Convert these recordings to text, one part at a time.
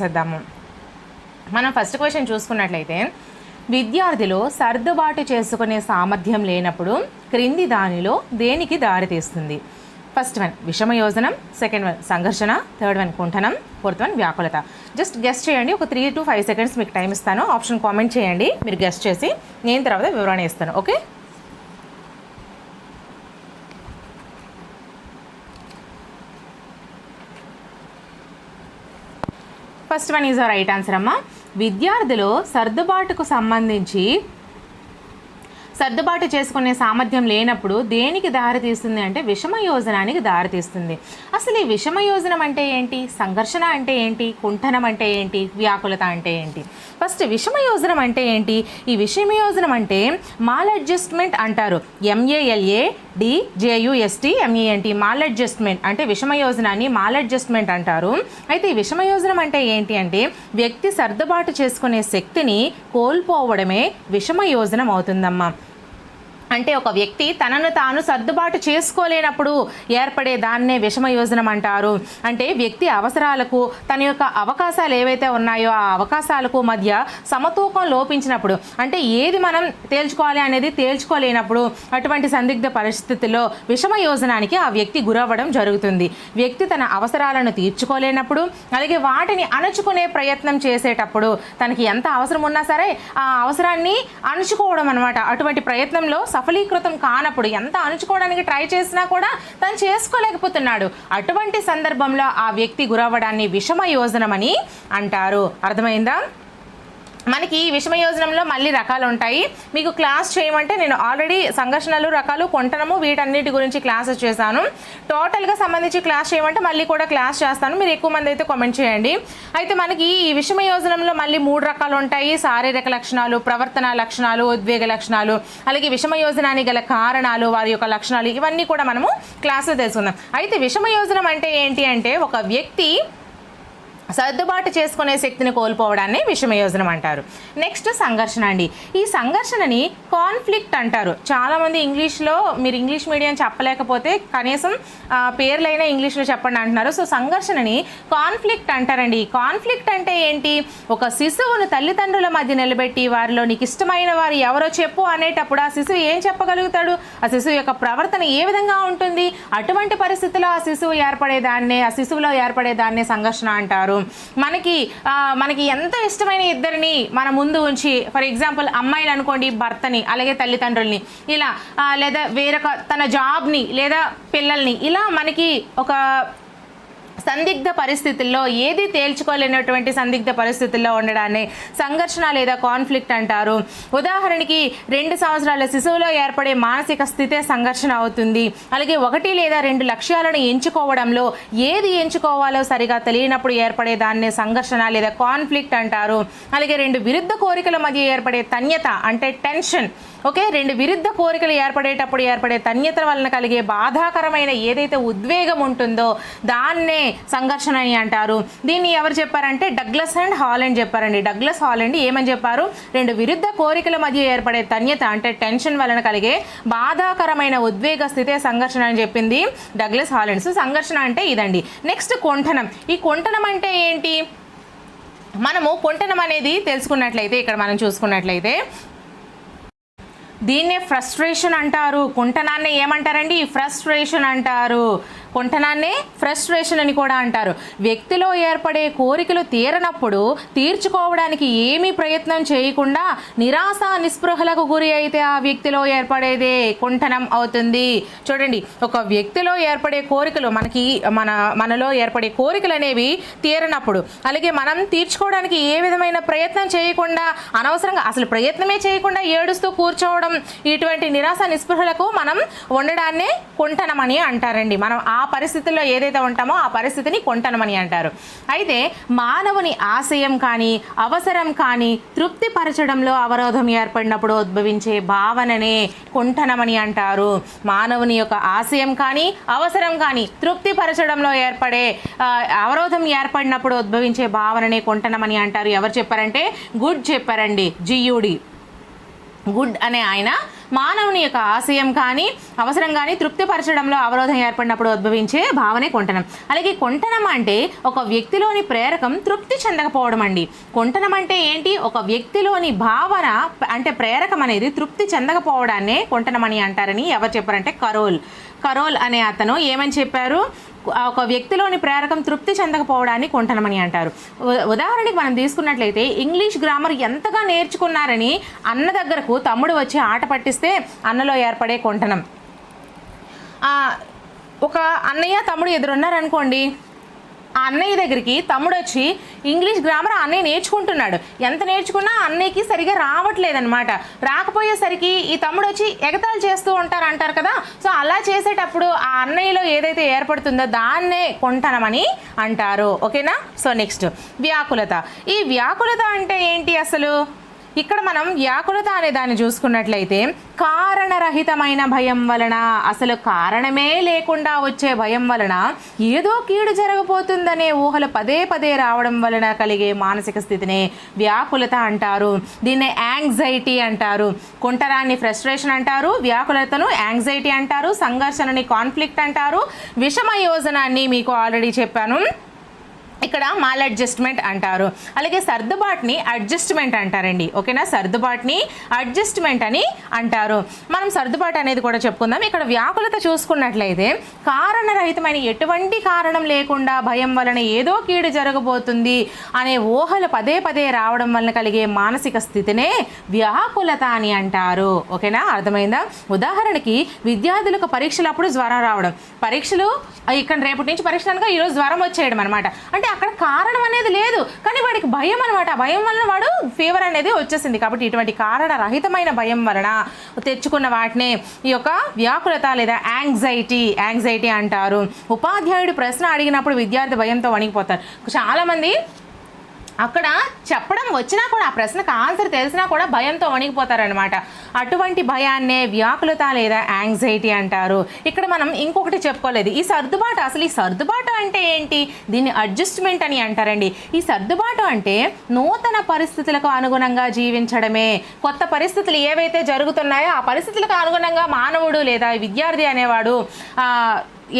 చేద్దాము. మనం first question చూసుకున్నట్లయితే విద్యార్థిలో సర్దుబాటు చేసుకునే సామర్థ్యం లేనప్పుడు క్రింది దానిలో దేనికి దారితీస్తుంది ఫస్ట్ వన్ విషమయోజనం సెకండ్ వన్ సంఘర్షణ. థర్డ్ వన్ కుంఠనం. ఫోర్త్ వన్ వ్యాకులత. జస్ట్ గెస్ట్ చేయండి. ఒక త్రీ టు ఫైవ్ సెకండ్స్ మీకు టైం ఇస్తాను. ఆప్షన్ కామెంట్ చేయండి. మీరు గెస్ట్ చేసి నేను తర్వాత వివరణ ఇస్తాను. Okay first one is right answer అమ్మా. విద్యార్థులు సర్దుబాటుకు సంబంధించి సర్దుబాటు చేసుకునే సామర్థ్యం లేనప్పుడు దేనికి దారితీస్తుంది అంటే విషమ యోజనానికి దారితీస్తుంది అసలు ఈ విషమ యోజనం అంటే ఏంటి? సంఘర్షణ అంటే ఏంటి? కుంఠనం అంటే ఏంటి? వ్యాకులత అంటే ఏంటి? ఫస్ట్ విషమ యోజనం అంటే ఏంటి? ఈ విషమ యోజనం అంటే మాల్ అడ్జస్ట్మెంట్ అంటారు. M A L A D J U S T M E N T mal adjustment అంటే విషమ యోజనాన్ని మాల్ అడ్జస్ట్మెంట్ అంటారు. అయితే ఈ విషమ యోజనం అంటే ఏంటి అంటే వ్యక్తి సర్దుబాటు చేసుకునే శక్తిని కోల్పోవడమే విషమ యోజనం అవుతుందమ్మా. అంటే ఒక వ్యక్తి తనను తాను సర్దుబాటు చేసుకోలేనప్పుడు ఏర్పడే దాన్నే విషమ యోజనం అంటారు. అంటే వ్యక్తి అవసరాలకు తన యొక్క అవకాశాలు ఏవైతే ఉన్నాయో ఆ అవకాశాలకు మధ్య సమతూకం లోపించినప్పుడు అంటే ఏది మనం తేల్చుకోవాలి అనేది తేల్చుకోలేనప్పుడు అటువంటి సందిగ్ధ పరిస్థితుల్లో విషమ యోజనానికి ఆ వ్యక్తి గురవ్వడం జరుగుతుంది. వ్యక్తి తన అవసరాలను తీర్చుకోలేనప్పుడు అలాగే వాటిని అణుచుకునే ప్రయత్నం చేసేటప్పుడు తనకి ఎంత అవసరం ఉన్నా సరే ఆ అవసరాన్ని అణుచుకోవడం అనమాట అటువంటి ప్రయత్నంలో సఫలీకృతం కానప్పుడు ఎంత అణుచుకోవడానికి ట్రై చేసినా కూడా తను చేసుకోలేకపోతున్నాడు. అటువంటి సందర్భంలో ఆ వ్యక్తి గురవ్వడాన్ని విషమ యోజనమని అంటారు. అర్థమైందా? మనకి ఈ విషమ యోజనంలో మళ్ళీ రకాలు ఉంటాయి మీకు క్లాస్ చేయమంటే నేను ఆల్రెడీ సంఘర్షణలు రకాలు కొంటనము వీటన్నిటి గురించి క్లాసెస్ చేశాను. టోటల్గా సంబంధించి క్లాస్ చేయమంటే మళ్ళీ కూడా క్లాస్ చేస్తాను. మీరు ఎక్కువ మంది అయితే కామెంట్ చేయండి. అయితే మనకి ఈ విషమ యోజనంలో మళ్ళీ మూడు రకాలు ఉంటాయి శారీరక లక్షణాలు ప్రవర్తన లక్షణాలు ఉద్వేగ లక్షణాలు అలాగే విషమ యోజనానికి గల కారణాలు వారి యొక్క లక్షణాలు ఇవన్నీ కూడా మనము క్లాసులు తెలుసుకుందాం. అయితే విషమ యోజనం అంటే ఏంటి అంటే ఒక వ్యక్తి సర్దుబాటు చేసుకునే శక్తిని కోల్పోవడాన్ని విషమయోజనం అంటారు. నెక్స్ట్ సంఘర్షణ అండి. ఈ సంఘర్షణని కాన్ఫ్లిక్ట్ అంటారు. చాలామంది ఇంగ్లీష్లో మీరు ఇంగ్లీష్ మీడియం చెప్పలేకపోతే కనీసం పేర్లైనా ఇంగ్లీష్లో చెప్పండి అంటున్నారు. సో సంఘర్షణని కాన్ఫ్లిక్ట్ అంటారండి. కాన్ఫ్లిక్ట్ అంటే ఏంటి? ఒక శిశువును తల్లిదండ్రుల మధ్య నిలబెట్టి వారిలో నీకు ఇష్టమైన వారు ఎవరో చెప్పు అనేటప్పుడు ఆ శిశువు ఏం చెప్పగలుగుతాడు? ఆ శిశువు యొక్క ప్రవర్తన ఏ విధంగా ఉంటుంది? అటువంటి పరిస్థితుల్లో ఆ శిశువు ఏర్పడేదాన్నే ఆ శిశువులో ఏర్పడేదాన్నే సంఘర్షణ అంటారు. మనకి మనకి ఎంత ఇష్టమైన ఇద్దరిని మన ముందు ఉంచి ఫర్ ఎగ్జాంపుల్ అమ్మాయిలు అనుకోండి భర్తని అలాగే తల్లిదండ్రుల్ని ఇలా లేదా వేరొక తన జాబ్ని లేదా పిల్లల్ని ఇలా మనకి ఒక సందిగ్ధ పరిస్థితుల్లో ఏది తేల్చుకోలేనటువంటి సందిగ్ధ పరిస్థితుల్లో ఉండడాన్ని సంఘర్షణ లేదా కాన్ఫ్లిక్ట్ అంటారు. ఉదాహరణకి రెండు సంవత్సరాల శిశువులో ఏర్పడే మానసిక స్థితే సంఘర్షణ అవుతుంది. అలాగే ఒకటి లేదా రెండు లక్ష్యాలను ఎంచుకోవడంలో ఏది ఎంచుకోవాలో సరిగా తెలియనప్పుడు ఏర్పడే దాన్ని సంఘర్షణ లేదా కాన్ఫ్లిక్ట్ అంటారు. అలాగే రెండు విరుద్ధ కోరికల మధ్య ఏర్పడే తన్యత అంటే టెన్షన్. ఓకే రెండు విరుద్ధ కోరికలు ఏర్పడేటప్పుడు ఏర్పడే తన్యత వలన కలిగే బాధాకరమైన ఏదైతే ఉద్వేగం ఉంటుందో దాన్నే సంఘర్షణ అని అంటారు. దీన్ని ఎవరు చెప్పారంటే డగ్లస్ అండ్ హాలెండ్ చెప్పారండి. డగ్లస్ హాలెండ్ ఏమని చెప్పారు? రెండు విరుద్ధ కోరికల మధ్య ఏర్పడే తన్యత అంటే టెన్షన్ వలన కలిగే బాధాకరమైన ఉద్వేగ స్థితే సంఘర్షణ అని చెప్పింది డగ్లస్ హాలెండ్స్ సంఘర్షణ అంటే ఇదండి. నెక్స్ట్ కొంఠనం. ఈ కొంఠనం అంటే ఏంటి? మనము కొంటనం అనేది తెలుసుకున్నట్లయితే ఇక్కడ మనం చూసుకున్నట్లయితే దీన్నే ఫ్రస్ట్రేషన్ అంటారు. కుంటనాన్ని ఏమంటారండి? ఫ్రస్ట్రేషన్ అంటారు. కొంటనాన్నే ఫ్రస్ట్రేషన్ అని కూడా అంటారు. వ్యక్తిలో ఏర్పడే కోరికలు తీరనప్పుడు తీర్చుకోవడానికి ఏమీ ప్రయత్నం చేయకుండా నిరాశ నిస్పృహలకు గురి అయితే ఆ వ్యక్తిలో ఏర్పడేదే కుంఠనం అవుతుంది. చూడండి ఒక వ్యక్తిలో ఏర్పడే కోరికలు మనకి మన మనలో ఏర్పడే కోరికలు అనేవి తీరనప్పుడు అలాగే మనం తీర్చుకోవడానికి ఏ విధమైన ప్రయత్నం చేయకుండా అనవసరంగా అసలు ప్రయత్నమే చేయకుండా ఏడుస్తూ కూర్చోవడం ఇటువంటి నిరాశ నిస్పృహలకు మనం ఉండడాన్నే కుంటనమని అంటారండి. మనం ఆ పరిస్థితుల్లో ఏదైతే ఉంటామో ఆ పరిస్థితిని కొంటనమని అంటారు. అయితే మానవుని ఆశయం కానీ అవసరం కానీ తృప్తిపరచడంలో అవరోధం ఏర్పడినప్పుడు ఉద్భవించే భావననే కొంటనమని అంటారు. మానవుని యొక్క ఆశయం కానీ అవసరం కానీ తృప్తిపరచడంలో ఏర్పడే అవరోధం ఏర్పడినప్పుడు ఉద్భవించే భావననే కొంటనమని అంటారు. ఎవరు చెప్పారంటే? గుడ్ చెప్పారండి. జియుడి. గుడ్ అనే ఆయన మానవుని యొక్క ఆశయం కానీ అవసరం కానీ తృప్తిపరచడంలో అవరోధం ఏర్పడినప్పుడు ఉద్భవించే భావనే కొంటనం. అలాగే కొంటనం అంటే ఒక వ్యక్తిలోని ప్రేరకం తృప్తి చెందకపోవడం అండి. కొంటనం అంటే ఏంటి? ఒక వ్యక్తిలోని భావన అంటే ప్రేరకం అనేది తృప్తి చెందకపోవడాన్నే కొంటనం అని అంటారని ఎవరు చెప్పారంటే కరోల్. కరోల్ అనే అతను ఏమని చెప్పారు? ఒక వ్యక్తిలోని ప్రేరకం తృప్తి చెందకపోవడాన్ని కొంటనమని అంటారు. ఉదాహరణకి మనం తీసుకున్నట్లయితే ఇంగ్లీష్ గ్రామర్ ఎంతగా నేర్చుకున్నారని అన్న దగ్గరకు తమ్ముడు వచ్చి ఆట పట్టిస్తే అన్నలో ఏర్పడే కొంటనం ఒక అన్నయ్య తమ్ముడు ఎదురున్నారనుకోండి ఆ అన్నయ్య దగ్గరికి తమ్ముడు వచ్చి ఇంగ్లీష్ గ్రామర్ అన్నయ్య నేర్చుకుంటున్నాడు. ఎంత నేర్చుకున్నా అన్నయ్యకి సరిగా రావట్లేదన్నమాట. రాకపోయేసరికి ఈ తమ్ముడు వచ్చి ఎగతాళి చేస్తూ ఉంటారు అంటారు కదా సో అలా చేసేటప్పుడు ఆ అన్నయ్యలో ఏదైతే ఏర్పడుతుందో దాన్నే కొంటనమని అంటారు. ఓకేనా? సో నెక్స్ట్ వ్యాకులత. ఈ వ్యాకులత అంటే ఏంటి అసలు? ఇక్కడ మనం వ్యాకులత అనే దాన్ని చూసుకున్నట్లయితే కారణరహితమైన భయం వలన అసలు కారణమే లేకుండా వచ్చే భయం వలన ఏదో కీడు జరగబోతుందనే ఊహలు పదే పదే రావడం వలన కలిగే మానసిక స్థితిని వ్యాకులత అంటారు. దీన్ని యాంగ్జైటీ అంటారు. కుంటరాన్ని ఫ్రస్ట్రేషన్ అంటారు వ్యాకులతను యాంగ్జైటీ అంటారు సంఘర్షణని కాన్ఫ్లిక్ట్ అంటారు. విషమ యోజనాన్ని మీకు ఆల్రెడీ చెప్పాను. ఇక్కడ మాల్ అడ్జస్ట్మెంట్ అంటారు. అలాగే సర్దుబాటుని అడ్జస్ట్మెంట్ అంటారండి. ఓకేనా? సర్దుబాటుని అడ్జస్ట్మెంట్ అని అంటారు. మనం సర్దుబాటు అనేది కూడా చెప్పుకుందాం. ఇక్కడ వ్యాకులత చూసుకున్నట్లయితే కారణరహితమైన ఎటువంటి కారణం లేకుండా భయం వలన ఏదో కీడు జరగబోతుంది అనే ఊహలు పదే పదే రావడం వలన కలిగే మానసిక స్థితినే వ్యాకులత అని అంటారు. ఓకేనా? అర్థమైందా? ఉదాహరణకి విద్యార్థులకు పరీక్షలప్పుడు జ్వరం రావడం. పరీక్షలు ఇక్కడ రేపటి నుంచి పరీక్షలు అనగా ఈరోజు జ్వరం వచ్చేయడం అనమాట అంటే అక్కడ కారణం అనేది లేదు. కానీ వాడికి భయం అనమాట భయం వలన వాడు ఫీవర్ అనేది వచ్చేసింది. కాబట్టి ఇటువంటి కారణ రహితమైన భయం వలన తెచ్చుకున్న వాటినే ఈ యొక్క వ్యాకులత లేదా యాంగ్జైటీ యాంగ్జైటీ అంటారు. ఉపాధ్యాయుడు ప్రశ్న అడిగినప్పుడు విద్యార్థి భయంతో వణికిపోతారు. చాలామంది అక్కడ చెప్పడం వచ్చినా కూడా ఆ ప్రశ్నకు ఆన్సర్ తెలిసినా కూడా భయంతో వణిగిపోతారనమాట అటువంటి భయాన్నే వ్యాకులత లేదా యాంగ్జైటీ అంటారు. ఇక్కడ మనం ఇంకొకటి చెప్పుకోలేదు. ఈ సర్దుబాటు అసలు ఈ సర్దుబాటు అంటే ఏంటి? దీన్ని అడ్జస్ట్మెంట్ అని అంటారండి. ఈ సర్దుబాటు అంటే నూతన పరిస్థితులకు అనుగుణంగా జీవించడమే. కొత్త పరిస్థితులు ఏవైతే జరుగుతున్నాయో ఆ పరిస్థితులకు అనుగుణంగా మానవుడు లేదా విద్యార్థి అనేవాడు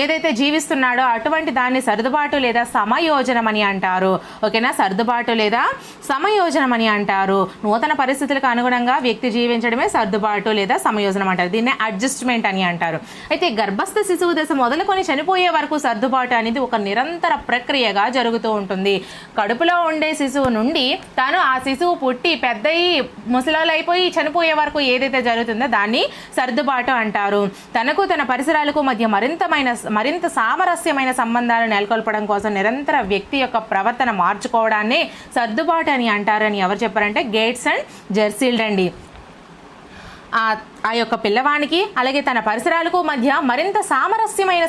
ఏదైతే జీవిస్తున్నాడో అటువంటి దాన్ని సర్దుబాటు లేదా సమయోజనం అని అంటారు. ఓకేనా? సర్దుబాటు లేదా సమయోజనం అని అంటారు. నూతన పరిస్థితులకు అనుగుణంగా వ్యక్తి జీవించడమే సర్దుబాటు లేదా సమయోజనం అంటారు. దీన్ని అడ్జస్ట్మెంట్ అని అంటారు. అయితే గర్భస్థ శిశువు దశ మొదలుకొని చనిపోయే వరకు సర్దుబాటు అనేది ఒక నిరంతర ప్రక్రియగా జరుగుతూ ఉంటుంది. కడుపులో ఉండే శిశువు నుండి తాను ఆ శిశువు పుట్టి పెద్దయి ముసలాలు అయిపోయి చనిపోయే వరకు ఏదైతే జరుగుతుందో దాన్ని సర్దుబాటు అంటారు. తనకు తన పరిసరాలకు మధ్య మరింతమైన మరింత సామరస్యమైన సంబంధాలు నెలకొల్పడం కోసం నిరంతర వ్యక్తి యొక్క ప్రవర్తన మార్చుకోవడాన్ని సర్దుబాటు అని అంటారని ఎవరు చెప్పారంటే గేట్స్ అండ్ జెర్సీల్డ్ అండి. ఆ యొక్క పిల్లవానికి అలాగే తన పరిసరాలకు మధ్య మరింత సామరస్యమైన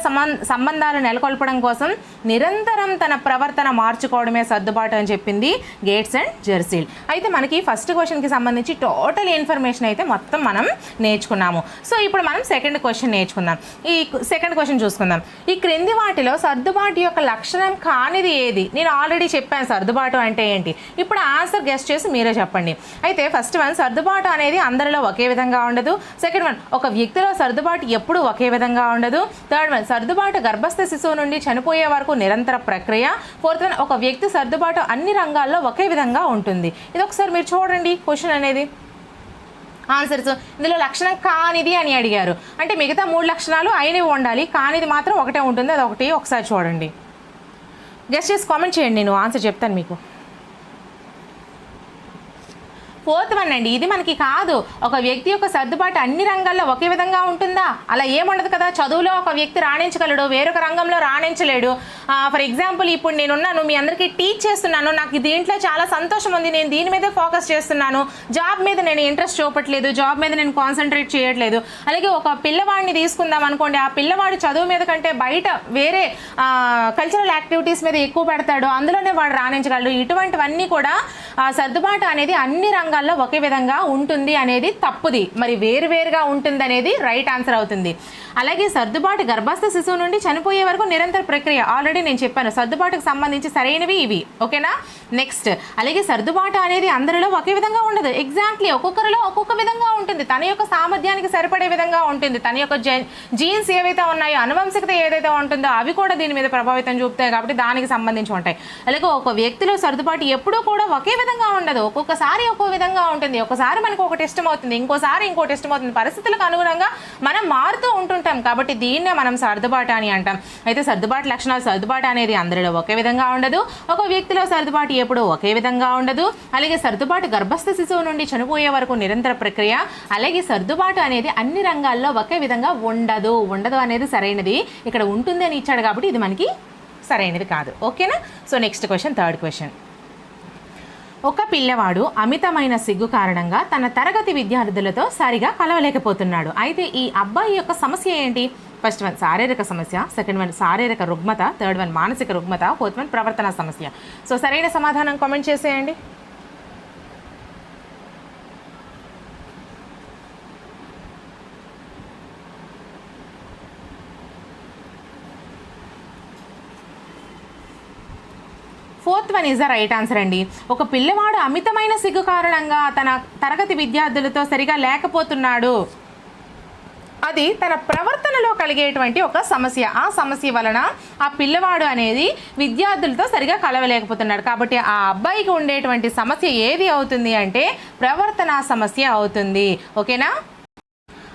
సంబంధాలు నెలకొల్పడం కోసం నిరంతరం తన ప్రవర్తన మార్చుకోవడమే సర్దుబాటు అని చెప్పింది గేట్స్ అండ్ జెర్సీల్. అయితే మనకి ఫస్ట్ క్వశ్చన్కి సంబంధించి టోటల్ ఇన్ఫర్మేషన్ అయితే మొత్తం మనం నేర్చుకున్నాము. సో ఇప్పుడు మనం సెకండ్ క్వశ్చన్ నేర్చుకుందాం. ఈ సెకండ్ క్వశ్చన్ చూసుకుందాం. ఈ క్రింది వాటిలో సర్దుబాటు యొక్క లక్షణం కానిది ఏది? నేను ఆల్రెడీ చెప్పాను సర్దుబాటు అంటే ఏంటి? ఇప్పుడు ఆన్సర్ గెస్ట్ చేసి మీరే చెప్పండి. అయితే ఫస్ట్ వన్ సర్దుబాటు అనేది అందరిలో ఒకే విధంగా ఉండదు. సెకండ్ వన్ ఒక వ్యక్తిలో సర్దుబాటు ఎప్పుడూ ఒకే విధంగా ఉండదు. థర్డ్ వన్ సర్దుబాటు గర్భస్థ శిశువు నుండి చనిపోయే వరకు నిరంతర ప్రక్రియ. ఫోర్త్ వన్ ఒక వ్యక్తి సర్దుబాటు అన్ని రంగాల్లో ఒకే విధంగా ఉంటుంది. ఇది ఒకసారి మీరు చూడండి క్వశ్చన్ అనేది. ఆన్సర్స్ ఇందులో లక్షణం కానిది అని అడిగారు. అంటే మిగతా మూడు లక్షణాలు అయినవి ఉండాలి. కానిది మాత్రం ఒకటే ఉంటుంది. అది ఒకటి ఒకసారి చూడండి. గెస్ట్ చేసి కామెంట్ చేయండి. నేను ఆన్సర్ చెప్తాను మీకు. ఫోర్త్ వన్ అండి ఇది మనకి కాదు. ఒక వ్యక్తి యొక్క సర్దుబాటు అన్ని రంగాల్లో ఒకే విధంగా ఉంటుందా? అలా ఏముండదు కదా? చదువులో ఒక వ్యక్తి రాణించగలడు వేరొక రంగంలో రాణించలేడు. ఫర్ ఎగ్జాంపుల్ ఇప్పుడు నేనున్నాను మీ అందరికీ టీచ్ చేస్తున్నాను. నాకు దీంట్లో చాలా సంతోషం ఉంది. నేను దీని మీదే ఫోకస్ చేస్తున్నాను. జాబ్ మీద నేను ఇంట్రెస్ట్ చూపట్లేదు. జాబ్ మీద నేను కాన్సన్ట్రేట్ చేయట్లేదు. అలాగే ఒక పిల్లవాడిని తీసుకుందాం అనుకోండి. ఆ పిల్లవాడు చదువు మీద కంటే బయట వేరే కల్చరల్ యాక్టివిటీస్ మీద ఎక్కువ పెడతాడు. అందులోనే వాడు రాణించగలడు. ఇటువంటివన్నీ కూడా సర్దుబాటు అనేది అన్ని రంగాలు పుస్తకాల్లో ఒకే విధంగా ఉంటుంది అనేది తప్పుది. మరి వేరువేరుగా ఉంటుంది అనేది రైట్ ఆన్సర్ అవుతుంది. అలాగే సర్దుబాటు గర్భస్థ శిశువు నుండి చనిపోయే వరకు నిరంతర ప్రక్రియ. ఆల్రెడీ నేను చెప్పాను సర్దుబాటుకు సంబంధించి సరైనవి ఇవి. ఓకేనా? నెక్స్ట్ అలాగే సర్దుబాటు అనేది అందరిలో ఒకే విధంగా ఉండదు. ఎగ్జాక్ట్లీ ఒక్కొక్కరిలో ఒక్కొక్క విధంగా ఉంటుంది. తన యొక్క సామర్థ్యానికి సరిపడే విధంగా ఉంటుంది. తన యొక్క జీన్స్ ఏవైతే ఉన్నాయో అనువంశికత ఏదైతే ఉంటుందో అవి కూడా దీని మీద ప్రభావితం చూపుతాయి కాబట్టి దానికి సంబంధించి ఉంటాయి. అలాగే ఒక వ్యక్తిలో సర్దుబాటు ఎప్పుడూ కూడా ఒకే విధంగా ఉండదు. ఒక్కొక్కసారి ఒక్కో విధంగా ఉంటుంది. ఒకసారి మనకు ఒకటి ఇష్టం అవుతుంది. ఇంకోసారి ఇంకోటి ఇష్టం అవుతుంది. పరిస్థితులకు అనుగుణంగా మనం మారుతూ ఉంటుంటాం. కాబట్టి దీన్నే మనం సర్దుబాటు అని అంటాం. అయితే సర్దుబాటు లక్షణాలు సర్దుబాటు అనేది అందరిలో ఒకే విధంగా ఉండదు. ఒక వ్యక్తిలో సర్దుబాటు ఎప్పుడూ ఒకే విధంగా ఉండదు. అలాగే సర్దుబాటు గర్భస్థ శిశువు నుండి చనిపోయే వరకు నిరంతర ప్రక్రియ. అలాగే సర్దుబాటు అనేది అన్ని రంగాల్లో ఒకే విధంగా ఉండదు. ఉండదు అనేది సరైనది. ఇక్కడ ఉంటుంది అని ఇచ్చాడు కాబట్టి ఇది మనకి సరైనది కాదు. ఓకేనా? So next question third question. ఒక పిల్లవాడు అమితమైన సిగ్గు కారణంగా తన తరగతి విద్యార్థులతో సరిగా కలవలేకపోతున్నాడు. అయితే ఈ అబ్బాయి యొక్క సమస్య ఏంటి? ఫస్ట్ వన్ శారీరక సమస్య. సెకండ్ వన్ శారీరక రుగ్మత. థర్డ్ వన్ మానసిక రుగ్మత. ఫోర్త్ వన్ ప్రవర్తన సమస్య. సో సరైన సమాధానం కామెంట్ చేసేయండి. Fourth one is the right answer అండి. ఒక పిల్లవాడు అమితమైన సిగ్గు కారణంగా తన తరగతి విద్యార్థులతో సరిగా లేకపోతున్నాడు. అది తన ప్రవర్తనలో కలిగేటువంటి ఒక సమస్య. ఆ సమస్య వలన ఆ పిల్లవాడు అనేది విద్యార్థులతో సరిగా కలవలేకపోతున్నాడు. కాబట్టి ఆ అబ్బాయికి ఉండేటువంటి సమస్య ఏది అవుతుంది అంటే ప్రవర్తన సమస్య అవుతుంది. ఓకేనా?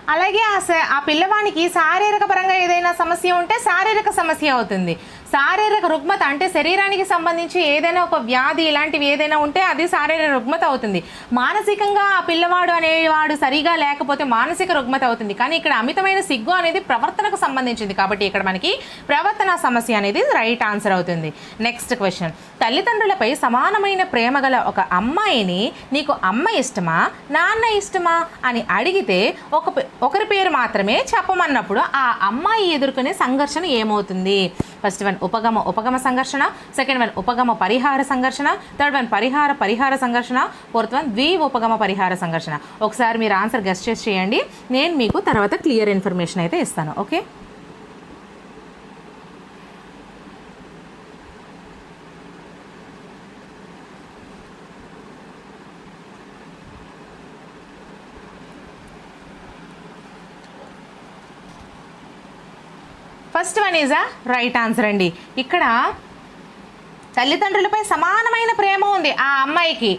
అలాగే ఆ స- ఆ పిల్లవానికి శారీరక పరంగా ఏదైనా సమస్య ఉంటే శారీరక సమస్య అవుతుంది. శారీరక రుగ్మత అంటే శరీరానికి సంబంధించి ఏదైనా ఒక వ్యాధి ఇలాంటివి ఏదైనా ఉంటే అది శారీరక రుగ్మత అవుతుంది. మానసికంగా ఆ పిల్లవాడు అనేవాడు సరిగా లేకపోతే మానసిక రుగ్మత అవుతుంది. కానీ ఇక్కడ అమితమైన సిగ్గు అనేది ప్రవర్తనకు సంబంధించింది కాబట్టి ఇక్కడ మనకి ప్రవర్తన సమస్య అనేది రైట్ ఆన్సర్ అవుతుంది. Next question. తల్లిదండ్రులపై సమానమైన ప్రేమ గల ఒక అమ్మాయిని నీకు అమ్మ ఇష్టమా నాన్న ఇష్టమా అని అడిగితే ఒక పే- ఒకరి పేరు మాత్రమే చెప్పమన్నప్పుడు ఆ అమ్మాయి ఎదుర్కొనే సంఘర్షణ ఏమవుతుంది? ఫస్ట్ వన్ ఉపగమ ఉపగమ సంఘర్షణ. సెకండ్ వన్ ఉపగమ పరిహార సంఘర్షణ. థర్డ్ వన్ పరిహార పరిహార సంఘర్షణ. ఫోర్త్ వన్ ద్వి ఉపగమ పరిహార సంఘర్షణ. ఒకసారి మీరు ఆన్సర్ గెస్ట్ చేసి చేయండి. నేను మీకు తర్వాత క్లియర్ ఇన్ఫర్మేషన్ అయితే ఇస్తాను. Okay? First one is a right answer అండి. ఇక్కడ తల్లిదండ్రులపై సమానమైన ప్రేమ ఉంది ఆ అమ్మాయికి.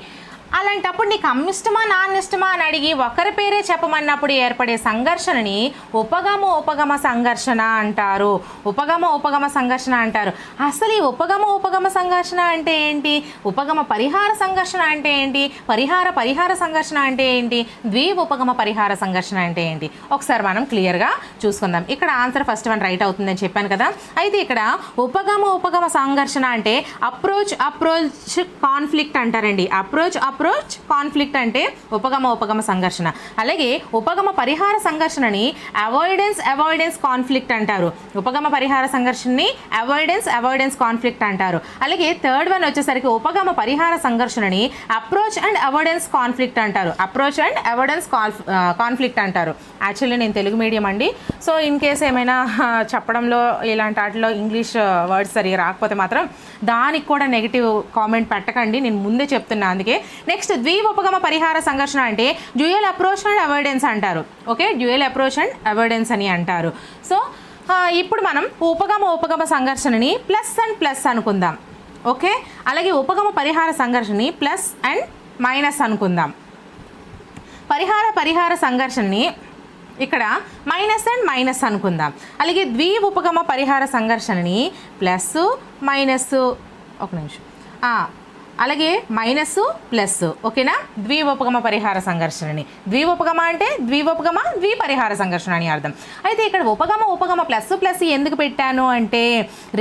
అలాంటప్పుడు నీకు అమ్మ ఇష్టమా నాన్న ఇష్టమా అని అడిగి ఒకరి పేరే చెప్పమన్నప్పుడు ఏర్పడే సంఘర్షణని ఉపగమ ఉపగమ సంఘర్షణ అంటారు. ఉపగమ ఉపగమ సంఘర్షణ అంటారు. అసలు ఈ ఉపగమ ఉపగమ సంఘర్షణ అంటే ఏంటి? ఉపగమ పరిహార సంఘర్షణ అంటే ఏంటి? పరిహార పరిహార సంఘర్షణ అంటే ఏంటి? ద్వి ఉపగమ పరిహార సంఘర్షణ అంటే ఏంటి? ఒకసారి మనం క్లియర్గా చూసుకుందాం. ఇక్కడ ఆన్సర్ ఫస్ట్ వన్ రైట్ అవుతుందని చెప్పాను కదా. అయితే ఇక్కడ ఉపగమ ఉపగమ సంఘర్షణ అంటే అప్రోచ్ అప్రోచ్ కాన్ఫ్లిక్ట్ అంటారండి. అప్రోచ్ అప్రోచ్ కాన్ఫ్లిక్ట్ అంటే ఉపగమ ఉపగమ సంఘర్షణ. అలాగే ఉపగమ పరిహార సంఘర్షణని అవాయిడెన్స్ అవాయిడెన్స్ కాన్ఫ్లిక్ట్ అంటారు. ఉపగమ పరిహార సంఘర్షణని అవాయిడెన్స్ అవాయిడెన్స్ కాన్ఫ్లిక్ట్ అంటారు. అలాగే థర్డ్ వన్ వచ్చేసరికి ఉపగమ పరిహార సంఘర్షణని అప్రోచ్ అండ్ అవాయిడెన్స్ కాన్ఫ్లిక్ట్ అంటారు. అప్రోచ్ అండ్ అవాయిడెన్స్ కాన్ఫ్లిక్ట్ అంటారు. యాక్చువల్లీ నేను తెలుగు మీడియం అండి. సో ఇన్ కేస్ ఏమైనా చెప్పడంలో ఇలాంటి వాటిలో ఇంగ్లీష్ వర్డ్స్ uh, సరిగా రాకపోతే మాత్రం దానికి కూడా నెగిటివ్ కామెంట్ పెట్టకండి. నేను ముందే చెప్తున్నా అందుకే. నెక్స్ట్ ద్వీపగమ పరిహార సంఘర్షణ అంటే డ్యూయల్ అప్రోచ్ అండ్ అవాయిడెన్స్ అంటారు. Okay dual approach and avoidance అని అంటారు. సో uh, ఇప్పుడు మనం ఉపగమ ఉపగమ సంఘర్షణని ప్లస్ అండ్ ప్లస్ అనుకుందాం. ఓకే అలాగే ఉపగమ పరిహార సంఘర్షణని ప్లస్ అండ్ మైనస్ అనుకుందాం. పరిహార పరిహార సంఘర్షణని ఇక్కడ మైనస్ అండ్ మైనస్ అనుకుందాం. అలాగే ద్వి ఉపగమ పరిహార సంఘర్షణని ప్లస్ మైనస్ ఒక నిమిషం. అలాగే మైనస్ ప్లస్. ఓకేనా? ద్విఉపగమ పరిహార సంఘర్షణని. ద్విఉపగమ అంటే ద్విఉపగమ ద్విపరిహార సంఘర్షణ అని అర్థం. అయితే ఇక్కడ ఉపగమ ఉపగమ ప్లస్ ప్లస్ ఎందుకు పెట్టాను అంటే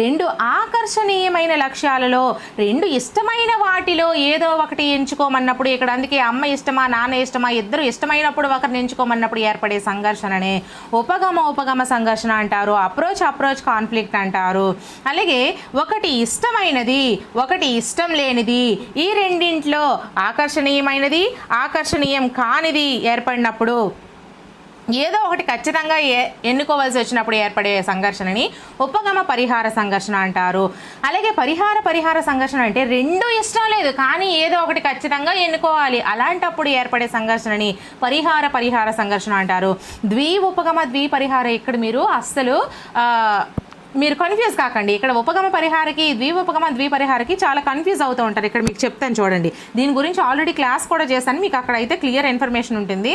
రెండు ఆకర్షణీయమైన లక్ష్యాలలో రెండు ఇష్టమైన వాటిలో ఏదో ఒకటి ఎంచుకోమన్నప్పుడు ఇక్కడ అందుకే అమ్మ ఇష్టమా నాన్న ఇష్టమా ఇద్దరు ఇష్టమైనప్పుడు ఒకరిని ఎంచుకోమన్నప్పుడు ఏర్పడే సంఘర్షణనే ఉపగమ ఉపగమ సంఘర్షణ అంటారు. అప్రోచ్ అప్రోచ్ కాన్ఫ్లిక్ట్ అంటారు. అలాగే ఒకటి ఇష్టమైనది ఒకటి ఇష్టం లేనిది ఈ రెండింట్లో ఆకర్షణీయమైనది ఆకర్షణీయం కానిది ఏర్పడినప్పుడు ఏదో ఒకటి ఖచ్చితంగా ఏ ఎన్నుకోవాల్సి వచ్చినప్పుడు ఏర్పడే సంఘర్షణని ఉపగమ పరిహార సంఘర్షణ అంటారు. అలాగే పరిహార పరిహార సంఘర్షణ అంటే రెండు ఇష్టం లేదు కానీ ఏదో ఒకటి ఖచ్చితంగా ఎన్నుకోవాలి. అలాంటప్పుడు ఏర్పడే సంఘర్షణని పరిహార పరిహార సంఘర్షణ అంటారు. ద్వి ఉపగమ ద్వి పరిహార ఇక్కడ మీరు అస్సలు మీరు కన్ఫ్యూజ్ కాకండి. ఇక్కడ ఉపగమ పరిహారకి ద్వి ఉపగమ ద్వీపరిహారకి చాలా కన్ఫ్యూజ్ అవుతూ ఉంటారు. ఇక్కడ మీకు చెప్తాను చూడండి. దీని గురించి ఆల్రెడీ క్లాస్ కూడా చేశాను. మీకు అక్కడ అయితే క్లియర్ ఇన్ఫర్మేషన్ ఉంటుంది.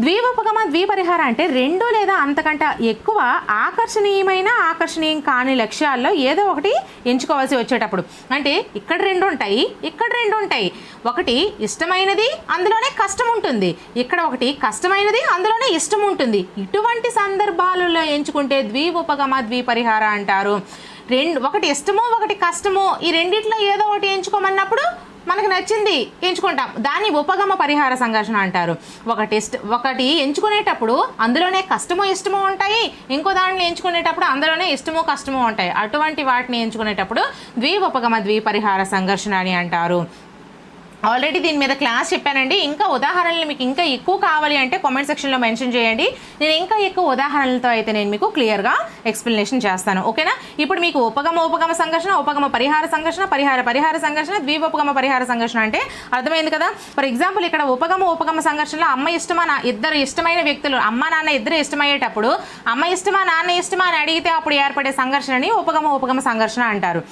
ద్వీపగమ ద్వీపరిహార అంటే రెండు లేదా అంతకంటే ఎక్కువ ఆకర్షణీయమైన ఆకర్షణీయం కాని లక్ష్యాల్లో ఏదో ఒకటి ఎంచుకోవాల్సి వచ్చేటప్పుడు. అంటే ఇక్కడ రెండు ఉంటాయి ఇక్కడ రెండు ఉంటాయి. ఒకటి ఇష్టమైనది అందులోనే కష్టం ఉంటుంది. ఇక్కడ ఒకటి కష్టమైనది అందులోనే ఇష్టం ఉంటుంది. ఇటువంటి సందర్భాలలో ఎంచుకుంటే ద్వీపగమ ద్వీపరిహార అంటారు. రెండు ఒకటి ఇష్టమో ఒకటి కష్టమో ఈ రెండిట్లో ఏదో ఒకటి ఎంచుకోమన్నప్పుడు మనకు నచ్చింది ఎంచుకుంటాం. దాన్ని ఉపగమ పరిహార సంఘర్షణ అంటారు. ఒకటి ఒకటి ఎంచుకునేటప్పుడు అందులోనే కష్టమో ఇష్టమో ఉంటాయి. ఇంకో దాన్ని ఎంచుకునేటప్పుడు అందులోనే ఇష్టమో కష్టమో ఉంటాయి. అటువంటి వాటిని ఎంచుకునేటప్పుడు ద్వి ఉపగమ ద్వి పరిహార సంఘర్షణ అని అంటారు. ఆల్రెడీ దీని మీద క్లాస్ చెప్పానండి. ఇంకా ఉదాహరణలు మీకు ఇంకా ఎక్కువ కావాలి అంటే కామెంట్ సెక్షన్లో మెన్షన్ చేయండి. నేను ఇంకా ఎక్కువ ఉదాహరణలతో అయితే నేను మీకు క్లియర్గా ఎక్స్ప్లెనేషన్ చేస్తాను. ఓకేనా? ఇప్పుడు మీకు ఉపగమ ఉపగమ సంఘర్షణ ఉపగమ పరిహార సంఘర్షణ పరిహార పరిహార సంఘర్షణ ద్వీపగమ పరిహార సంఘర్షణ అంటే అర్థమైంది కదా? ఫర్ ఎగ్జాంపుల్ ఇక్కడ ఉపగమ ఉపగమ సంఘర్షణలో అమ్మ ఇష్టమా నా ఇద్దరు ఇష్టమైన వ్యక్తులు అమ్మ నాన్న ఇద్దరు ఇష్టమయ్యేటప్పుడు అమ్మ ఇష్టమా నాన్న ఇష్టమా అని అడిగితే అప్పుడు ఏర్పడే సంఘర్షణని ఉపగమ ఉపగమ సంఘర్షణ అంటారు.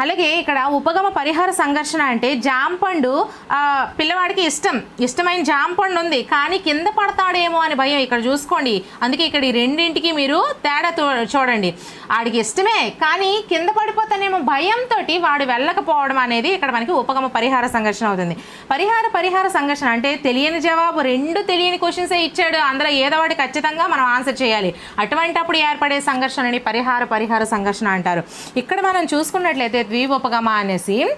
అలాగే ఇక్కడ ఉపగమ పరిహార సంఘర్షణ అంటే జాంపండు పిల్లవాడికి ఇష్టం. ఇష్టమైన జాంపండు ఉంది కానీ కింద పడతాడేమో అని భయం ఇక్కడ చూసుకోండి. అందుకే ఇక్కడ ఈ రెండింటికి మీరు తేడా తో- చూడండి. ఆడికి ఇష్టమే కానీ కింద పడిపోతానేమో భయంతో వాడు వెళ్ళకపోవడం అనేది ఇక్కడ మనకి ఉపగమ పరిహార సంఘర్షణ అవుతుంది. పరిహార పరిహార సంఘర్షణ అంటే తెలియని జవాబు రెండు తెలియని క్వశ్చన్సే ఇచ్చాడు. అందులో ఏదో వాడి ఖచ్చితంగా మనం ఆన్సర్ చేయాలి. అటువంటప్పుడు ఏర్పడే సంఘర్షణని పరిహార పరిహార సంఘర్షణ అంటారు. ఇక్కడ మనం చూసుకున్నట్లయితే ద్వీపగమ అనేసి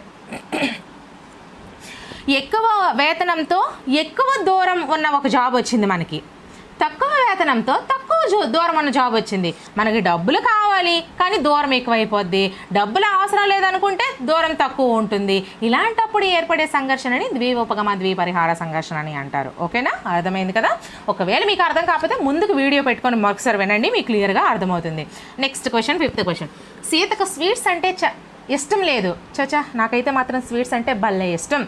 ఎక్కువ వేతనంతో ఎక్కువ దూరం ఉన్న ఒక జాబ్ వచ్చింది మనకి. తక్కువ వేతనంతో తక్కువ దూరం ఉన్న జాబ్ వచ్చింది. మనకి డబ్బులు కావాలి కానీ దూరం ఎక్కువైపోద్ది. డబ్బులు అవసరం లేదనుకుంటే దూరం తక్కువ ఉంటుంది. ఇలాంటప్పుడు ఏర్పడే సంఘర్షణని ద్వీపగమ ద్వీపరిహార సంఘర్షణ అని అంటారు. ఓకేనా? అర్థమైంది కదా? ఒకవేళ మీకు అర్థం కాకపోతే ముందుకు వీడియో పెట్టుకొని మరొకసారి వినండి మీకు క్లియర్గా అర్థమవుతుంది. Next question fifth question. సీతకు స్వీట్స్ అంటే చ ఇష్టం లేదు. చచా నాకైతే మాత్రం స్వీట్స్ అంటే భలే ఇష్టం.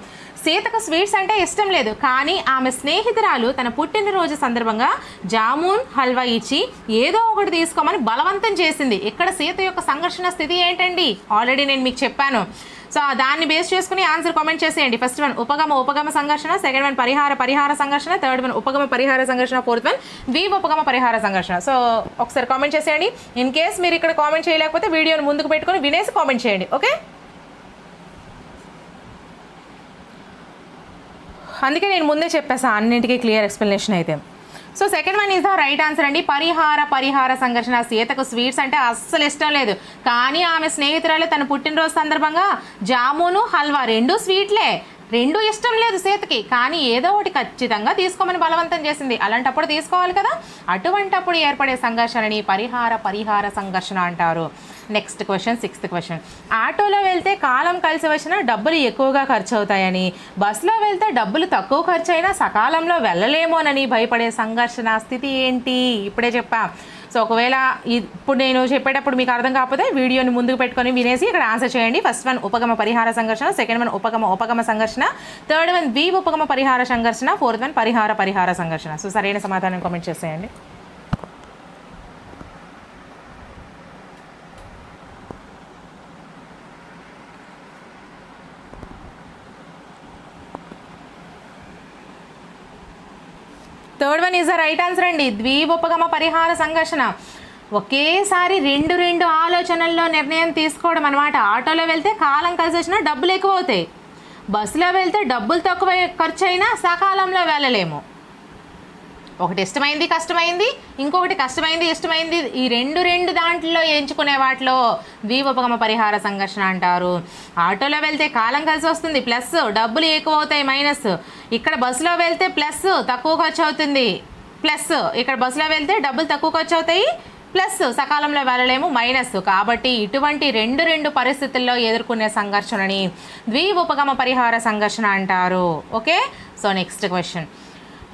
సీతకు స్వీట్స్ అంటే ఇష్టం లేదు. కానీ ఆమె స్నేహితురాలు తన పుట్టినరోజు సందర్భంగా జామున్ హల్వా ఇచ్చి ఏదో ఒకటి తీసుకోమని బలవంతం చేసింది. ఇక్కడ సీత యొక్క సంఘర్షణ స్థితి ఏంటండి? ఆల్రెడీ నేను మీకు చెప్పాను. సో దాన్ని బేస్ చేసుకుని ఆన్సర్ కామెంట్ చేసేయండి. ఫస్ట్ వన్ ఉపగమ ఉపగమ సంఘర్షణ. సెకండ్ వన్ పరిహార పరిహార సంఘర్షణ. థర్డ్ వన్ ఉపగమ పరిహార సంఘర్షణ. ఫోర్త్ వన్ ద్వీప్ ఉపగమ పరిహార సంఘర్షణ. సో ఒకసారి కామెంట్ చేసేయండి. ఇన్ కేస్ మీరు ఇక్కడ కామెంట్ చేయలేకపోతే వీడియోని ముందుకు పెట్టుకొని వినేసి కామెంట్ చేయండి. ఓకే అందుకే నేను ముందే చెప్పేసా అన్నింటికీ క్లియర్ ఎక్స్ప్లెనేషన్ అయితే. So second one is the right answer అండి. పరిహార పరిహార సంఘర్షణ. సీతకు స్వీట్స్ అంటే అస్సలు ఇష్టం లేదు. కానీ ఆమె స్నేహితురాలు తన పుట్టినరోజు సందర్భంగా జామును హల్వా రెండు స్వీట్లే. రెండు ఇష్టం లేదు సీతకి. కానీ ఏదో ఒకటి ఖచ్చితంగా తీసుకోమని బలవంతం చేసింది. అలాంటప్పుడు తీసుకోవాలి కదా. అటువంటప్పుడు ఏర్పడే సంఘర్షణని పరిహార పరిహార సంఘర్షణ అంటారు. నెక్స్ట్ క్వశ్చన్ సిక్స్త్ క్వశ్చన్ ఆటోలో వెళ్తే కాలం కలిసి వచ్చినా డబ్బులు ఎక్కువగా ఖర్చు అవుతాయని బస్సులో వెళ్తే డబ్బులు తక్కువ ఖర్చు అయినా సకాలంలో వెళ్ళలేమోనని భయపడే సంఘర్షణ స్థితి ఏంటి? ఇప్పుడే చెప్పా. సో ఒకవేళ ఇప్పుడు నేను చెప్పేటప్పుడు మీకు అర్థం కాకపోతే వీడియోని ముందుకు పెట్టుకొని వినేసి ఇక్కడ ఆన్సర్ చేయండి. ఫస్ట్ వన్ ఉపగమ పరిహార సంఘర్షణ. సెకండ్ వన్ ఉపగమ ఉపగమ సంఘర్షణ. థర్డ్ వన్ వి ఉపగమ పరిహార సంఘర్షణ. ఫోర్త్ వన్ పరిహార పరిహార సంఘర్షణ. సో సరైన సమాధానం కామెంట్ చేసేయండి. Third one is the right answer అండి. ద్వీపగమ పరిహార సంఘర్షణ. ఒకేసారి రెండు రెండు ఆలోచనల్లో నిర్ణయం తీసుకోవడం అనమాట ఆటోలో వెళ్తే కాలం కలిసి వచ్చినా డబ్బులు ఎక్కువ అవుతాయి బస్సులో వెళ్తే డబ్బులు తక్కువ ఖర్చు అయినా సకాలంలో వెళ్ళలేము. ఒకటి ఇష్టమైంది కష్టమైంది ఇంకొకటి కష్టమైంది ఇష్టమైంది. ఈ రెండు రెండు దాంట్లో ఎంచుకునే వాటిలో ద్వీపగమ పరిహార సంఘర్షణ అంటారు. ఆటోలో వెళ్తే కాలం కలిసి వస్తుంది ప్లస్ డబ్బులు ఎక్కువ అవుతాయి మైనస్. ఇక్కడ బస్సులో వెళ్తే ప్లస్ తక్కువ ఖర్చు అవుతుంది ప్లస్. ఇక్కడ బస్సులో వెళ్తే డబ్బులు తక్కువ ఖర్చు అవుతాయి ప్లస్. సకాలంలో వెళ్ళలేము మైనస్. కాబట్టి ఇటువంటి రెండు రెండు పరిస్థితుల్లో ఎదుర్కొనే సంఘర్షణని ద్వి ఉపగమ పరిహార సంఘర్షణ అంటారు. ఓకే? So next question.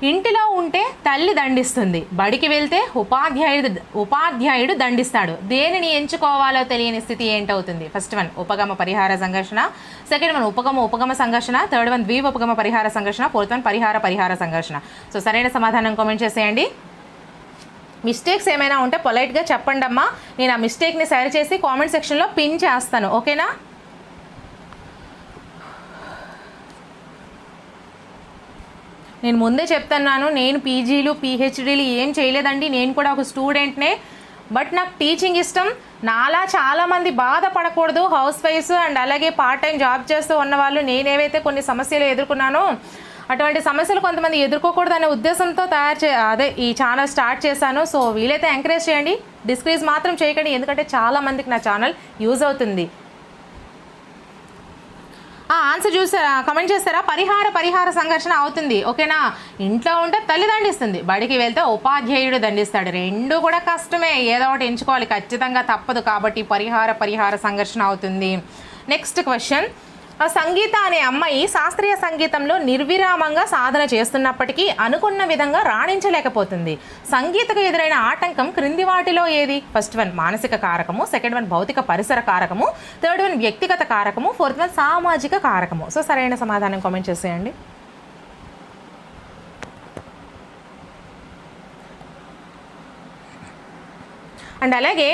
ఇంటిలో ఉంటే తల్లి దండిస్తుంది. బడికి వెళ్తే ఉపాధ్యాయుడు ఉపాధ్యాయుడు దండిస్తాడు. దేనిని ఎంచుకోవాలో తెలియని స్థితి ఏంటవుతుంది? ఫస్ట్ వన్ ఉపగమ పరిహార సంఘర్షణ. సెకండ్ వన్ ఉపగమ ఉపగమ సంఘర్షణ. థర్డ్ వన్ ద్వీప ఉపగమ పరిహార సంఘర్షణ. ఫోర్త్ వన్ పరిహార పరిహార సంఘర్షణ. సో సరైన సమాధానం కామెంట్ చేసేయండి. మిస్టేక్స్ ఏమైనా ఉంటే పొలైట్గా చెప్పండి అమ్మా నేను ఆ మిస్టేక్ని సరి చేసి కామెంట్ సెక్షన్లో పిన్ చేస్తాను. ఓకేనా నేను ముందే చెప్తున్నాను నేను పీజీలు పీహెచ్డీలు ఏం చేయలేదండి. నేను కూడా ఒక స్టూడెంట్నే. బట్ నాకు టీచింగ్ ఇష్టం. నాలా చాలామంది బాధపడకూడదు. హౌస్ వైఫ్స్ అండ్ అలాగే పార్ట్ టైం జాబ్ చేస్తూ ఉన్నవాళ్ళు నేనేవైతే కొన్ని సమస్యలు ఎదుర్కొన్నానో అటువంటి సమస్యలు కొంతమంది ఎదుర్కోకూడదు అనే ఉద్దేశంతో తయారు చే అదే ఈ ఛానల్ స్టార్ట్ చేశాను. సో వీలైతే ఎంకరేజ్ చేయండి. డిస్క్రీజ్ మాత్రం చేయకండి. ఎందుకంటే చాలామందికి నా ఛానల్ యూజ్ అవుతుంది. ఆన్సర్ చూసారా? కమెంట్ చేస్తారా? పరిహార పరిహార సంఘర్షణ అవుతుంది. ఓకేనా? ఇంట్లో ఉంటే తల్లి దండిస్తుంది. బడికి వెళ్తే ఉపాధ్యాయుడు దండిస్తాడు. రెండు కూడా కష్టమే. ఏదో ఒకటి ఎంచుకోవాలి. ఖచ్చితంగా తప్పదు కాబట్టి పరిహార పరిహార సంఘర్షణ అవుతుంది. నెక్స్ట్ క్వశ్చన్ సంగీత అనే అమ్మాయి శాస్త్రీయ సంగీతంలో నిర్విరామంగా సాధన చేస్తున్నప్పటికీ అనుకున్న విధంగా రాణించలేకపోతుంది. సంగీతకు ఎదురైన ఆటంకం క్రింది వాటిలో ఏది? ఫస్ట్ వన్ మానసిక కారకము. సెకండ్ వన్ భౌతిక పరిసర కారకము. థర్డ్ వన్ వ్యక్తిగత కారకము. ఫోర్త్ వన్ సామాజిక కారకము. సో సరైన సమాధానం కామెంట్ చేసేయండి. అండ్ అలాగే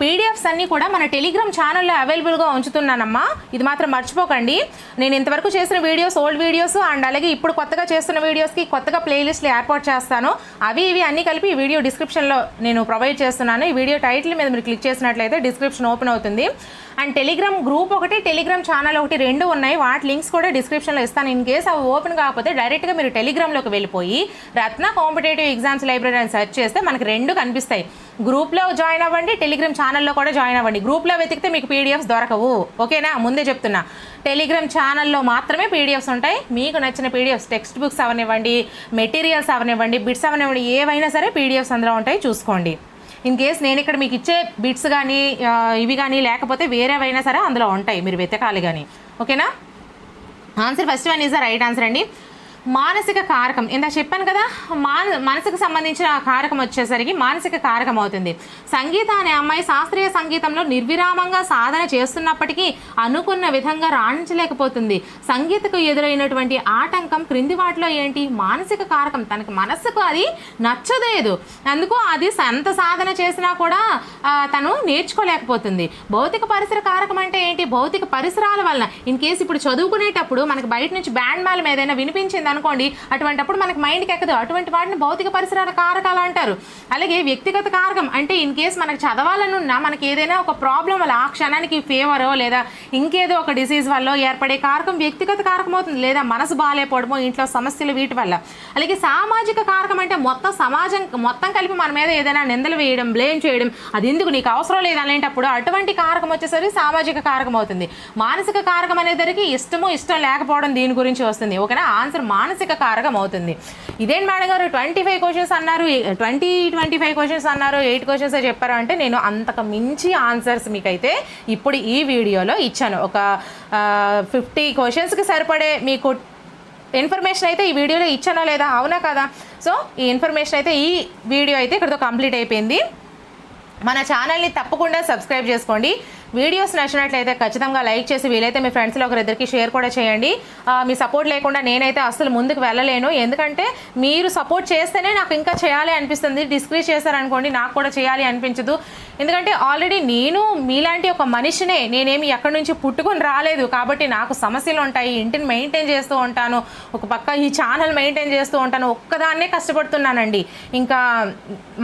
పీడిఎఫ్స్ అన్నీ కూడా మన టెలిగ్రామ్ ఛానల్లో అవైలబుల్గా ఉంచుతున్నానమ్మా. ఇది మాత్రం మర్చిపోకండి. నేను ఇంతవరకు చేసిన వీడియోస్ ఓల్డ్ వీడియోస్ అండ్ అలాగే ఇప్పుడు కొత్తగా చేస్తున్న వీడియోస్కి కొత్తగా ప్లేలిస్ట్లు ఏర్పాటు చేస్తాను. అవి ఇవి అన్నీ కలిపి ఈ వీడియో డిస్క్రిప్షన్లో నేను ప్రొవైడ్ చేస్తున్నాను. ఈ వీడియో టైటిల్ మీద మీరు క్లిక్ చేసినట్లయితే డిస్క్రిప్షన్ ఓపెన్ అవుతుంది. అండ్ టెలిగ్రామ్ గ్రూప్ ఒకటి టెలిగ్రామ్ ఛానల్ ఒకటి రెండు ఉన్నాయి. వాటి లింక్స్ కూడా డిస్క్రిప్షన్లో ఇస్తాను. ఇన్ కేస్ అవి ఓపెన్ కాకపోతే డైరెక్ట్గా మీరు టెలిగ్రామ్లోకి వెళ్ళిపోయి రత్న కాంపిటేటివ్ ఎగ్జామ్స్ లైబ్రరీ అని సెర్చ్ చేస్తే మనకి రెండు కనిపిస్తాయి. గ్రూప్లో జాయిన్ అవ్వండి టెలిగ్రామ్ ఛానల్లో కూడా జాయిన్ అవ్వండి. గ్రూప్లో వెతికితే మీకు పీడిఎఫ్స్ దొరకవు. ఓకేనా? ముందే చెప్తున్నా. టెలిగ్రామ్ ఛానల్లో మాత్రమే పీడిఎఫ్స్ ఉంటాయి. మీకు నచ్చిన పీడిఎఫ్స్ టెక్స్ట్ బుక్స్ అవనివ్వండి మెటీరియల్స్ అవనివ్వండి బిట్స్ అవనివ్వండి ఏవైనా సరే పీడిఎఫ్స్ అందులో ఉంటాయి. చూసుకోండి. ఇన్ కేస్ నేను ఇక్కడ మీకు ఇచ్చే బిట్స్ కానీ ఇవి కానీ లేకపోతే వేరేవైనా సరే అందులో ఉంటాయి. మీరు వెతకాలి కానీ ఓకేనా? Answer first one is the right answer అండి. మానసిక కారకం. ఇంత చెప్పాను కదా మాన మనసుకు సంబంధించిన కారకం వచ్చేసరికి మానసిక కారకం అవుతుంది. సంగీత అనే అమ్మాయి శాస్త్రీయ సంగీతంలో నిర్విరామంగా సాధన చేస్తున్నప్పటికీ అనుకున్న విధంగా రాణించలేకపోతుంది. సంగీతకు ఎదురైనటువంటి ఆటంకం క్రింది వాటిలో ఏంటి? మానసిక కారకం. తనకి మనస్సుకు అది నచ్చలేదు. అందుకు అది ఎంత సాధన చేసినా కూడా తను నేర్చుకోలేకపోతుంది. భౌతిక పరిసర కారకం అంటే ఏంటి? భౌతిక పరిసరాల వలన. ఇన్ కేసు ఇప్పుడు చదువుకునేటప్పుడు మనకు బయట నుంచి బ్యాండ్ మేళం ఏదైనా వినిపించింది అనుకోండి అటువంటిప్పుడు మనకి మైండ్కి ఎక్కదు. అటువంటి వాటిని భౌతిక పరిసరాల కారకాలు అంటారు. అలాగే వ్యక్తిగత కారకం అంటే ఇన్ కేస్ మనకు చదవాలని ఉన్నా మనకి ఏదైనా ఒక ప్రాబ్లం వల్ల ఆ క్షణానికి ఫీవరో లేదా ఇంకేదో ఒక డిసీజ్ వల్ల ఏర్పడే కారకం వ్యక్తిగత కారకం అవుతుంది లేదా మనసు బాగాలేకపోవడమో ఇంట్లో సమస్యలు వీటి వల్ల. అలాగే సామాజిక కారకం అంటే మొత్తం సమాజం మొత్తం కలిపి మన మీద ఏదైనా నిందలు వేయడం బ్లేమ్ చేయడం అది ఎందుకు నీకు అవసరం లేదు అనేటప్పుడు అటువంటి కారకం వచ్చేసరికి సామాజిక కారకం అవుతుంది. మానసిక కారకం అనేసరికి ఇష్టము ఇష్టం లేకపోవడం దీని గురించి వస్తుంది. ఓకేనా? ఆన్సర్ మానసిక కారకం అవుతుంది. ఇదేం మేడం గారు? ట్వంటీ ఫైవ్ క్వశ్చన్స్ అన్నారు. ట్వంటీ ట్వంటీ ఫైవ్ క్వశ్చన్స్ అన్నారు. ఎయిట్ క్వశ్చన్స్ చెప్పారు అంటే నేను అంతకు మించి ఆన్సర్స్ మీకైతే ఇప్పుడు ఈ వీడియోలో ఇచ్చాను. ఒక ఫిఫ్టీ క్వశ్చన్స్కి సరిపడే మీకు ఇన్ఫర్మేషన్ అయితే ఈ వీడియోలో ఇచ్చానా లేదా? అవునా కదా? సో ఈ ఇన్ఫర్మేషన్ అయితే ఈ వీడియో అయితే ఇక్కడితో కంప్లీట్ అయిపోయింది. మన ఛానల్ని తప్పకుండా సబ్స్క్రైబ్ చేసుకోండి. వీడియోస్ నచ్చినట్లయితే ఖచ్చితంగా లైక్ చేసి వీలైతే మీ ఫ్రెండ్స్లో ఒకరిద్దరికి షేర్ కూడా చేయండి. మీ సపోర్ట్ లేకుండా నేనైతే అసలు ముందుకు వెళ్ళలేను. ఎందుకంటే మీరు సపోర్ట్ చేస్తేనే నాకు ఇంకా చేయాలి అనిపిస్తుంది. డిస్క్రీజ్ చేశారనుకోండి నాకు కూడా చేయాలి అనిపించదు. ఎందుకంటే ఆల్రెడీ నేను మీలాంటి ఒక మనిషినే నేనేమి ఎక్కడి నుంచి పుట్టుకొని రాలేదు. కాబట్టి నాకు సమస్యలు ఉంటాయి. ఇంటిని మెయింటైన్ చేస్తూ ఉంటాను. ఒక పక్క ఈ ఛానల్ మెయింటైన్ చేస్తూ ఉంటాను. ఒక్కదాన్నే కష్టపడుతున్నానండి. ఇంకా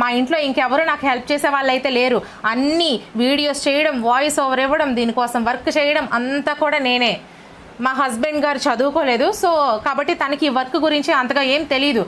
మా ఇంట్లో ఇంకెవరు నాకు హెల్ప్ చేసే వాళ్ళు అయితే లేరు. అన్నీ వీడియోస్ చేయడం వాయిస్ ఓవర్ ఇవ్వడం దీనికోసం వర్క్ చేయడం అంతా కూడా నేనే. మా హస్బెండ్ గారు చదువుకోలేదు సో కాబట్టి తనకి ఈ వర్క్ గురించి అంతగా ఏం తెలియదు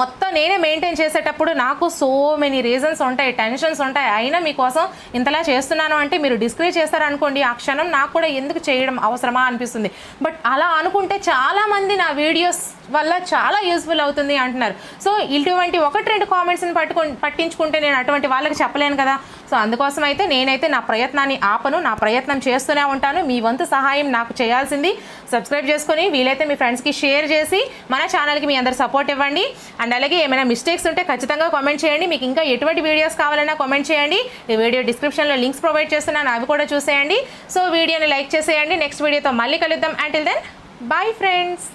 మొత్తం నేనే మెయింటైన్ చేసేటప్పుడు నాకు సో మెనీ రీజన్స్ ఉంటాయి టెన్షన్స్ ఉంటాయి. అయినా మీకోసం ఇంతలా చేస్తున్నాను అంటే మీరు డిస్కరేజ్ చేస్తారనుకోండి ఆ క్షణం నాకు కూడా ఎందుకు చేయడం అవసరమా అనిపిస్తుంది. బట్ అలా అనుకుంటే చాలామంది నా వీడియోస్ వల్ల చాలా యూస్ఫుల్ అవుతుంది అంటున్నారు. సో ఇటువంటి ఒకటి రెండు కామెంట్స్ని పట్టుకొని పట్టించుకుంటే నేను అటువంటి వాళ్ళకి చెప్పలేను కదా. సో అందుకోసం అయితే నేనైతే నా ప్రయత్నాన్ని ఆపను నా ప్రయత్నం చేస్తూనే ఉంటాను. మీ వంతు సహాయం నాకు చేయాల్సింది. సబ్స్క్రైబ్ చేసుకొని వీలైతే మీ ఫ్రెండ్స్కి షేర్ చేసి మన ఛానల్కి మీ అందరు సపోర్ట్ ఇవ్వండి. అండ్ అలాగే ఏమైనా మిస్టేక్స్ ఉంటే ఖచ్చితంగా కామెంట్ చేయండి. మీకు ఇంకా ఎటువంటి వీడియోస్ కావాలన్నా కామెంట్ చేయండి. ఈ వీడియో డిస్క్రిప్షన్లో లింక్స్ ప్రొవైడ్ చేస్తున్నాను. అవి కూడా చూసేయండి. సో వీడియోని లైక్ చేసేయండి. నెక్స్ట్ వీడియోతో మళ్ళీ కలుద్దాం. Until then bye friends